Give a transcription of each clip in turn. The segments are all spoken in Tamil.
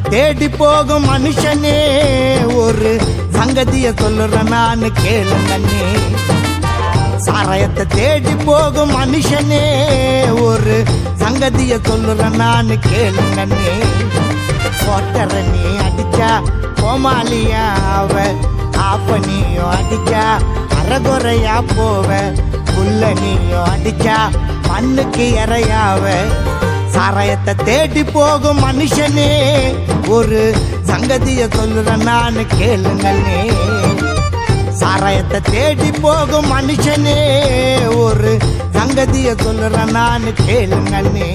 தேடி போகும் மனுஷனே. ஒரு சங்கதிய சொல்லுற நான் கேளுங்கண்ணே. சாராயத்தை தேடி போகும் மனுஷனே. ஒரு சங்கதிய சொல்லுற நான் கேளுங்கண்ணே. போட்டற நீ அடிச்சா கோமாளியா அவ ஆப்ப நீயும் அடிச்சா அறகுறையா போவ புல்ல நீயும் அடிச்சா மண்ணுக்கு இறையாவ சாராயத்தை தேடி போகும் மனுஷனே. ஒரு சங்கதிய சொல்லுற நான் கேளுங்கண்ணே சாராயத்தை தேடி போகும் மனுஷனே. ஒரு சங்கதிய சொல்லுற நான் கேளுங்கண்ணே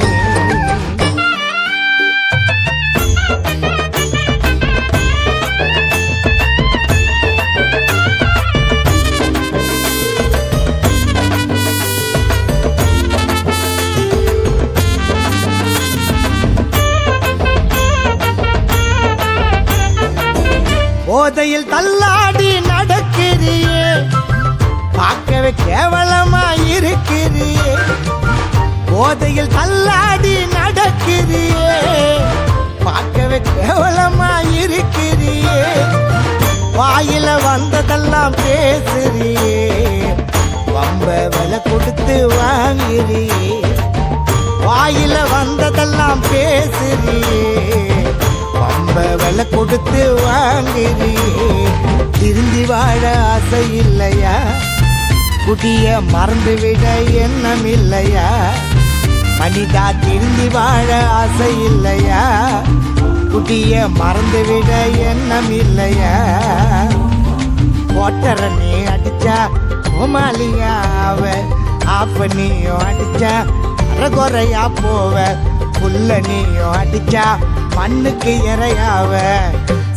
போதையில் தள்ளாடி நடக்கிறியே. பார்க்கவே கேவலமா இருக்கிறியே. போதையில் தள்ளாடி நடக்கிறியே. பார்க்கவே கேவலமா இருக்கிறியே. வாயில வந்ததெல்லாம் பேசுறியே. வம்ப விலை கொடுத்து வாங்கிறியே. வாயில வந்ததெல்லாம் பேசுறியே. விலை கொடுத்து வாங்குறியே திருந்தி வாழ ஆசை இல்லையா? குடிய மறந்து விட எண்ணம் இல்லையா? மனிதா திருந்தி வாழ ஆசை இல்லையா? குடிய மறந்து விட எண்ணம் இல்லையா? போட்டற அடிச்சா கோமாளியா அவ ஆப்ப நீயும் அடிச்சா அறகுறையா போவ. புல்ல நீயும் அடிச்சா மண்ணுக்கு இறையாவ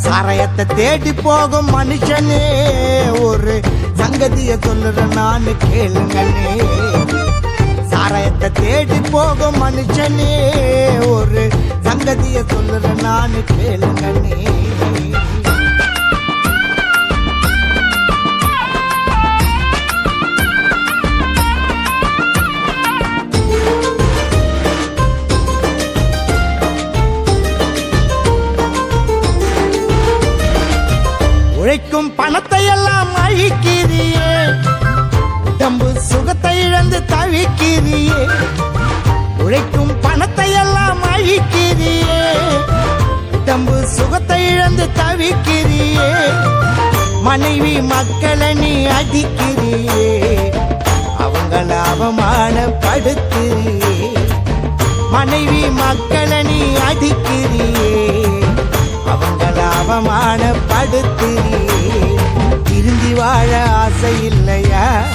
சாராயத்தை தேடி போகும் மனுஷனே ஒரு சங்கதிய சொல்லுற நான் கேளுங்கனே சாராயத்தை தேடி போகும் மனுஷனே ஒரு சங்கதிய சொல்லுற நான் கேளுங்கனே கிடைக்கும் பணத்தை எல்லாம் அழிக்கிறியே. உடம்பு சுகத்தை இழந்து தவிக்கிறியே. உழைக்கும் பணத்தை எல்லாம் அழிக்கிறியே. உடம்பு சுகத்தை இழந்து தவிக்கிறியே. மனைவி மக்களை நீ அடிக்கிறியே. அவங்கள அவமானப்படுத்துறியே மனைவி மக்களை நீ அடிக்கிறியே. அவங்கள அவமானப்படுத்துறியே வாழ ஆசை இல்லையா?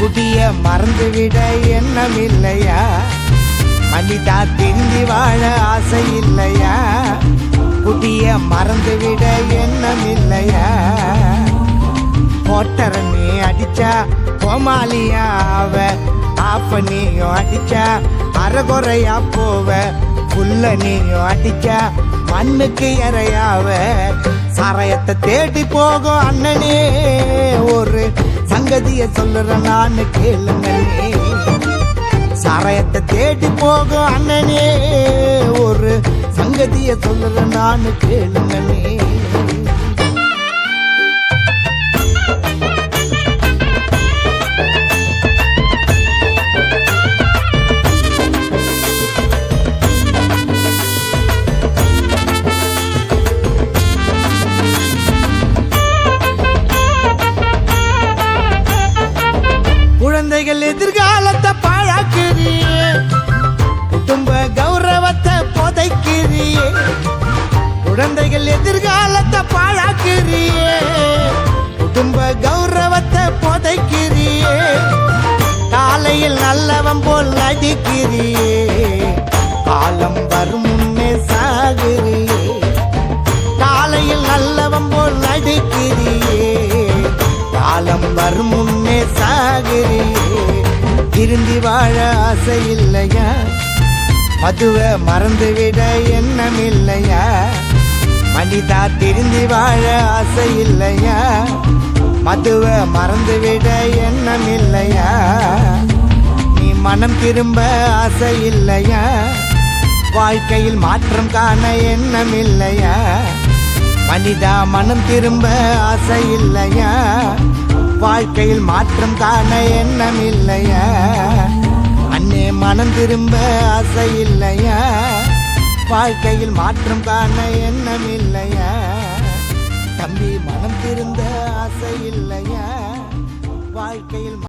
புதிய மறந்துவிட எண்ணம் இல்லையா? மனிதா திரும்பி வாழ ஆசை இல்லையா? புதிய மறந்துவிட எண்ணம் இல்லையா? போட்டரமே அடிச்சா கோமாளியா அவ ஆப்ப அடிச்சா அறகுறையா போவ? புல்ல நீயும் அடிக்க மண்ணுக்கு இறையாவ சரயத்தை தேடி போகும் அண்ணனே. ஒரு சங்கதிய சொல்லுற நான் கேளுங்கண்ணே சரயத்தை தேடி போகும் அண்ணனே. ஒரு சங்கதிய சொல்லுற நான் கேளுங்கண்ணே குழந்தைகள் எதிர்காலத்தை பாழாக்குறியே குடும்ப கௌரவத்தை புதைக்கிறியே குழந்தைகள் எதிர்காலத்தை திருந்தி வாழ ஆசை இல்லையா மதுவை மறந்துவிட எண்ணம் இல்லையா மனிதா திருந்தி வாழ ஆசை இல்லையா மதுவை மறந்துவிட எண்ணம் இல்லையா நீ மனம் திரும்ப ஆசை இல்லையா வாழ்க்கையில் மாற்றம் காண எண்ணம் இல்லையா மனிதா மனம் திரும்ப ஆசை இல்லையா வாழ்க்கையில் மாற்றம் காண எண்ணம் இல்லையா அண்ணே மனம் திரும்ப ஆசை இல்லையா வாழ்க்கையில் மாற்றம் காண எண்ணம் இல்லையா தம்பி மனம் திருந்த ஆசை இல்லையா வாழ்க்கையில்